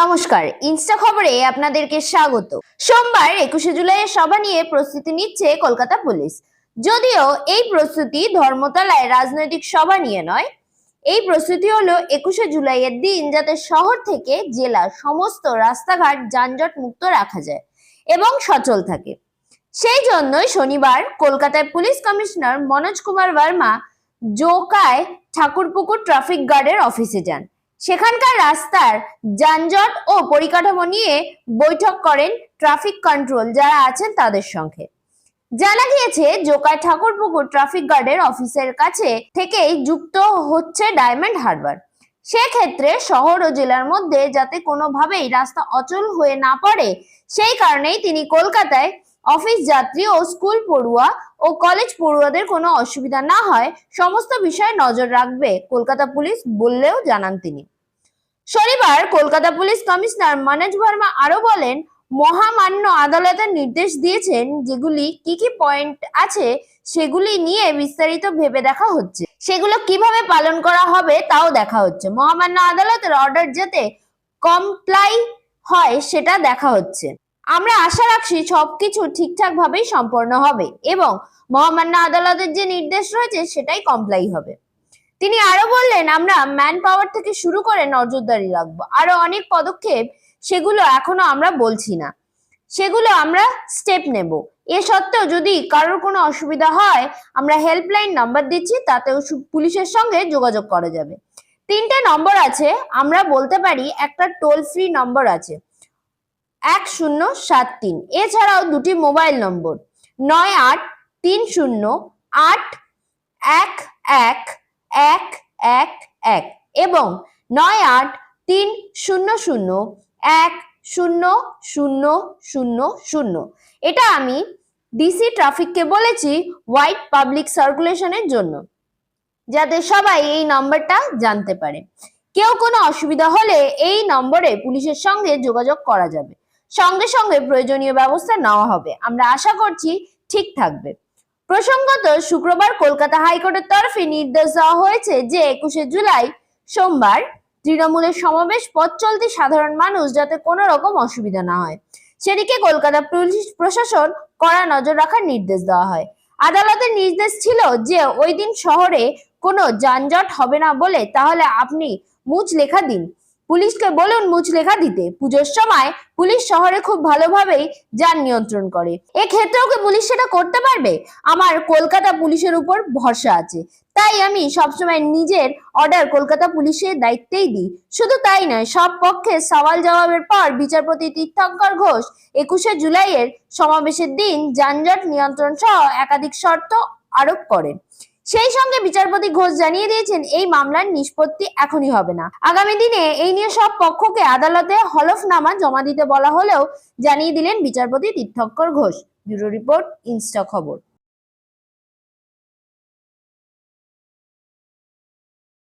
নমস্কার, ইনস্টা খবরে আপনাদেরকে স্বাগত। সোমবার একুশে জুলাইয়ের সভা নিয়ে প্রস্তুতি নিচ্ছে কলকাতা পুলিশ। যদিও এই প্রস্তুতি ধর্মতলায় রাজনৈতিক সভা নিয়ে নয়, এই প্রস্তুতি হলো একুশে জুলাইয়ের দিন যাতে শহর থেকে জেলা সমস্ত রাস্তাঘাট যানজট মুক্ত রাখা যায় এবং সচল থাকে। সেই জন্যই শনিবার কলকাতায় পুলিশ কমিশনার মনোজ কুমার বর্মা জোকায় ঠাকুরপুকুর ট্রাফিক গার্ডের অফিসে যান। সেখানকার রাস্তার যানজট ও পরিকাঠামো নিয়ে বৈঠক করেন ট্রাফিক কন্ট্রোল যারা আছেন তাদের সঙ্গে। জানা গিয়েছে জোকায় ঠাকুরপুকুর ট্রাফিক গার্ডের অফিসের কাছে থেকেই যুক্ত হচ্ছে ডায়মন্ড হারবার সেক্ষেত্রে শহর ও জেলার মধ্যে যাতে কোনোভাবেই রাস্তা অচল হয়ে না পড়ে, সেই কারণেই তিনি কলকাতায় অফিস যাত্রী ও স্কুল পড়ুয়া ও কলেজ পড়ুয়াদের কোনো অসুবিধা না হয়, সমস্ত বিষয়ে নজর রাখবে কলকাতা পুলিশ বললেও জানান তিনি। শনিবার কলকাতা পুলিশ কমিশনার মনোজ ভার্মা আরও বলেন, মহামান্য আদালতের নির্দেশ দিয়েছেন যেগুলি কি কি পয়েন্ট আছে সেগুলি নিয়ে বিস্তারিত ভেবে দেখা হচ্ছে। সেগুলো কীভাবে পালন করা হবে তাও দেখা হচ্ছে। মহামান্য আদালতের অর্ডার যাতে কমপ্লাই হয় সেটা দেখা হচ্ছে। আমরা আশা রাখছি সবকিছু ঠিকঠাক ভাবেই সম্পন্ন হবে এবং মহামান্য আদালতের যে নির্দেশ রয়েছে সেটাই কমপ্লাই হবে। তিনি আরও বললেন, আমরা ম্যান পাওয়ার থেকে শুরু করে নজরদারি রাখব। আরও অনেক পদক্ষেপ সেগুলো এখনও আমরা বলছি না। সেগুলো আমরা স্টেপ নেব। এ সত্ত্বেও যদি কারোর কোনো অসুবিধা হয়, আমরা হেল্পলাইন নাম্বার দিচ্ছি, তাতেও পুলিশের সঙ্গে যোগাযোগ করা যাবে। তিনটে নম্বর আছে, আমরা বলতে পারি একটা টোল ফ্রি নম্বর আছে, এক শূন্য সাত তিন। এছাড়াও দুটি মোবাইল নম্বর নয় আট তিন শূন্য আট এক এক এক এক এক এবং নয় আট তিন শূন্য শূন্য এক শূন্য শূন্য শূন্য শূন্য। এটা আমি ডিসি ট্রাফিককে বলেছি হোয়াইট পাবলিক সার্কুলেশনের জন্য, যাতে সবাই এই নম্বরটা জানতে পারে। কেউ কোনো অসুবিধা হলে এই নম্বরে পুলিশের সঙ্গে যোগাযোগ করা যাবে। সঙ্গে সঙ্গে প্রয়োজনীয় ব্যবস্থা নেওয়া হবে। আমরা আশা করছি ঠিক থাকবে। প্রসঙ্গত, শুক্রবার কলকাতা হাইকোর্টের তরফে নির্দেশ দেওয়া হয়েছে যে একুশে জুলাই সোমবার তৃণমূলের সমাবেশ পথ চলতি সাধারণ মানুষ যাতে কোনো রকম অসুবিধা না হয়। সেদিকে কলকাতা পুলিশ প্রশাসন কড়া নজর রাখার নির্দেশ দেওয়া হয়। আদালতের নির্দেশ ছিল যে ওই দিন শহরে কোনো যানজট হবে না বলে, তাহলে আপনি মুচ লেখা দিন। পুলিশকে বলুন মুচলেখা দিতে। পুজোর সময় পুলিশ শহরে খুব ভালোভাবেই যান নিয়ন্ত্রণ করে। এক্ষেত্রেও কি পুলিশ সেটা করতে পারবে? আমার কলকাতা পুলিশের উপর ভরসা আছে। তাই আমি সবসময় নিজের অর্ডার কলকাতা পুলিশের দায়িত্বেই দিই। শুধু তাই নয়, সব পক্ষে সওয়াল জবাবের পর বিচারপতি তীর্থঙ্কর ঘোষ একুশে জুলাইয়ের সমাবেশের দিন যানজট নিয়ন্ত্রণ সহ একাধিক শর্ত আরোপ করেন। সেই সঙ্গে বিচারপতি ঘোষ জানিয়ে দিয়েছেন, এই মামলার নিষ্পত্তি এখনই হবে না। আগামী দিনে এই নিয়ে সব পক্ষকে আদালতে হলফনামা জমা দিতে বলা হলেও জানিয়ে দিলেন বিচারপতি Tirthankar Ghosh. Bureau report, insta খবর।